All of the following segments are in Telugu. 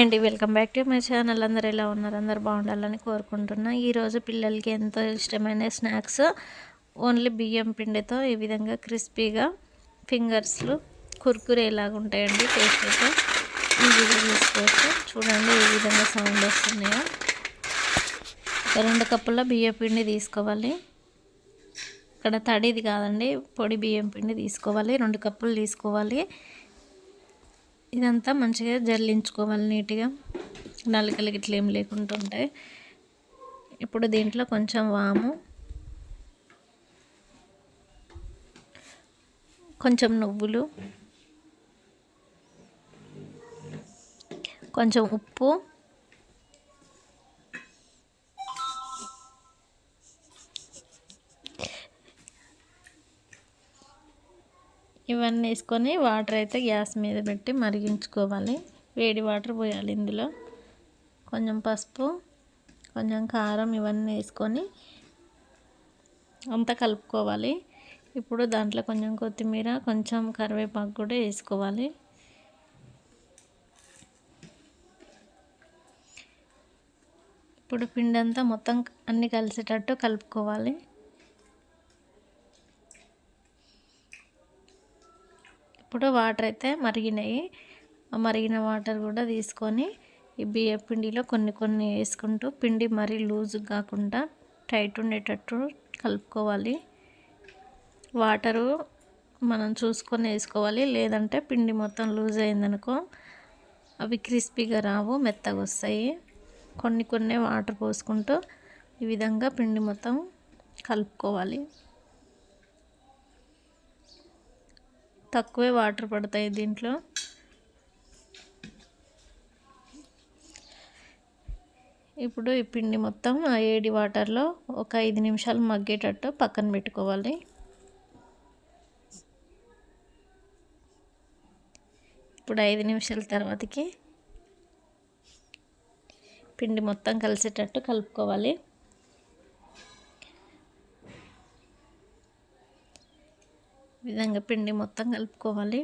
అండి welcome back to my channel. అందరు ఎలా ఉన్నారు? అందరు బాగుండాలని కోరుకుంటున్నా. ఈరోజు పిల్లలకి ఎంతో ఇష్టమైన స్నాక్స్. ఓన్లీ బియ్యం పిండితో ఈ విధంగా క్రిస్పీగా ఫింగర్స్లు కుర్కురే ఎలాగ ఉంటాయండి. టేస్ట్ అయితే ఈజీగా తీసుకోవచ్చు చూడండి ఏ విధంగా సౌండ్ వస్తున్నాయో? రెండు కప్పుల బియ్యం పిండి తీసుకోవాలి. ఇక్కడ తడిది కాదండి పొడి బియ్యం పిండి తీసుకోవాలి. రెండు కప్పులు తీసుకోవాలి. ఇదంతా మంచిగా జల్లించుకోవాలి నీట్గా. నలకలు ఇట్లా ఏం లేకుండా ఉంటాయి. ఇప్పుడు దీంట్లో కొంచెం వాము. కొంచెం నువ్వులు. కొంచెం ఉప్పు. ఇవన్నీ వేసుకొని వాటర్ అయితే గ్యాస్ మీద పెట్టి మరిగించుకోవాలి. వేడి వాటర్ పోయాలి ఇందులో. కొంచెం పసుపు కొంచెం కారం ఇవన్నీ వేసుకొని అంతా కలుపుకోవాలి. ఇప్పుడు దాంట్లో కొంచెం కొత్తిమీర కొంచెం కరివేపాకు కూడా వేసుకోవాలి. ఇప్పుడు పిండి అంతా మొత్తం అన్నీ కలిసేటట్టు కలుపుకోవాలి. ఇప్పుడు వాటర్ అయితే మరిగినాయి. మరిగిన వాటర్ కూడా తీసుకొని ఈ బియ్య పిండిలో కొన్ని కొన్ని వేసుకుంటూ పిండి మరీ లూజ్ కాకుండా టైట్ ఉండేటట్టు కలుపుకోవాలి. వాటరు మనం చూసుకొని వేసుకోవాలి. లేదంటే పిండి మొత్తం లూజ్ అయిందనుకో అవి క్రిస్పీగా రావు మెత్తగా వస్తాయి. కొన్ని కొన్ని వాటర్ పోసుకుంటూ ఈ విధంగా పిండి మొత్తం కలుపుకోవాలి. తక్కువే వాటర్ పడతాయి దీంట్లో. ఇప్పుడు ఈ పిండి మొత్తం ఆ ఏడి వాటర్లో ఒక ఐదు నిమిషాలు మగ్గేటట్టు పక్కన పెట్టుకోవాలి. ఇప్పుడు ఐదు నిమిషాల తర్వాతకి పిండి మొత్తం కలిసేటట్టు కలుపుకోవాలి. విధంగా పిండి మొత్తం కలుపుకోవాలి.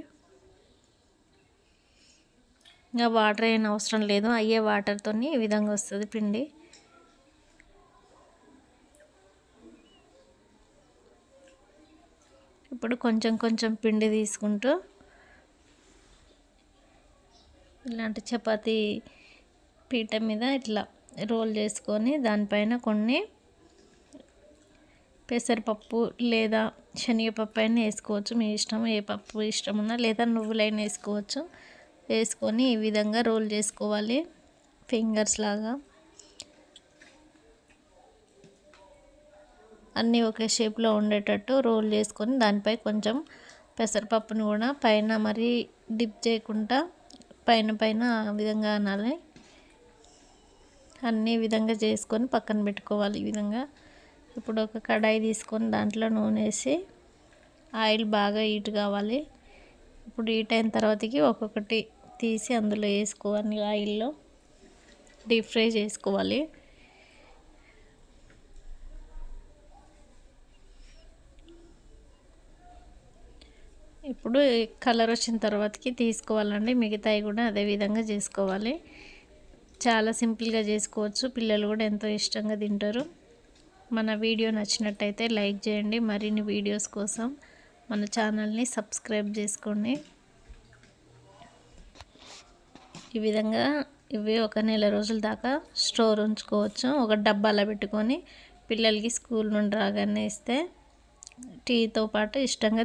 ఇంకా వాటర్ ఏమైనా అవసరం లేదు. అయ్యే వాటర్తో ఈ విధంగా వస్తుంది పిండి. ఇప్పుడు కొంచెం కొంచెం పిండి తీసుకుంటూ ఇలాంటి చపాతీ పీట మీద ఇట్లా రోల్ చేసుకొని దానిపైన కొన్ని పెసరపప్పు లేదా శనగపప్పు అయినా వేసుకోవచ్చు. మీ ఇష్టం ఏ పప్పు ఇష్టం ఉన్నా లేదా నువ్వులైనా వేసుకోవచ్చు. వేసుకొని ఈ విధంగా రోల్ చేసుకోవాలి. ఫింగర్స్ లాగా. అన్నీ ఒకే షేప్లో ఉండేటట్టు రోల్ చేసుకొని దానిపై కొంచెం పెసరపప్పును కూడా పైన మరి డిప్ చేయకుండా పైన పైన ఆ విధంగా అనాలి. అన్ని విధంగా చేసుకొని పక్కన పెట్టుకోవాలి ఈ విధంగా. ఇప్పుడు ఒక కడాయి తీసుకొని దాంట్లో నూనె వేసి ఆయిల్ బాగా హీట్ కావాలి. ఇప్పుడు హీట్ అయిన తర్వాతకి ఒక్కొక్కటి తీసి అందులో వేసుకోవాలి ఆయిల్లో. డీప్ ఫ్రై చేసుకోవాలి. ఇప్పుడు కలర్ వచ్చిన తర్వాతకి తీసుకోవాలండి. మిగతాయి కూడా అదే విధంగా చేసుకోవాలి. చాలా సింపుల్గా చేసుకోవచ్చు. పిల్లలు కూడా ఎంతో ఇష్టంగా తింటారు. మన వీడియో నచ్చినట్టయితే లైక్ చేయండి. మరిన్ని వీడియోస్ కోసం మన ఛానల్ని సబ్స్క్రైబ్ చేసుకోండి. ఈ విధంగా ఇవి ఒక నెల రోజుల దాకా స్టోర్ ఉంచుకోవచ్చు. ఒక డబ్బాలో పెట్టుకొని పిల్లలకి స్కూల్ నుండి రాగానే ఇస్తే టీతో పాటు ఇష్టంగా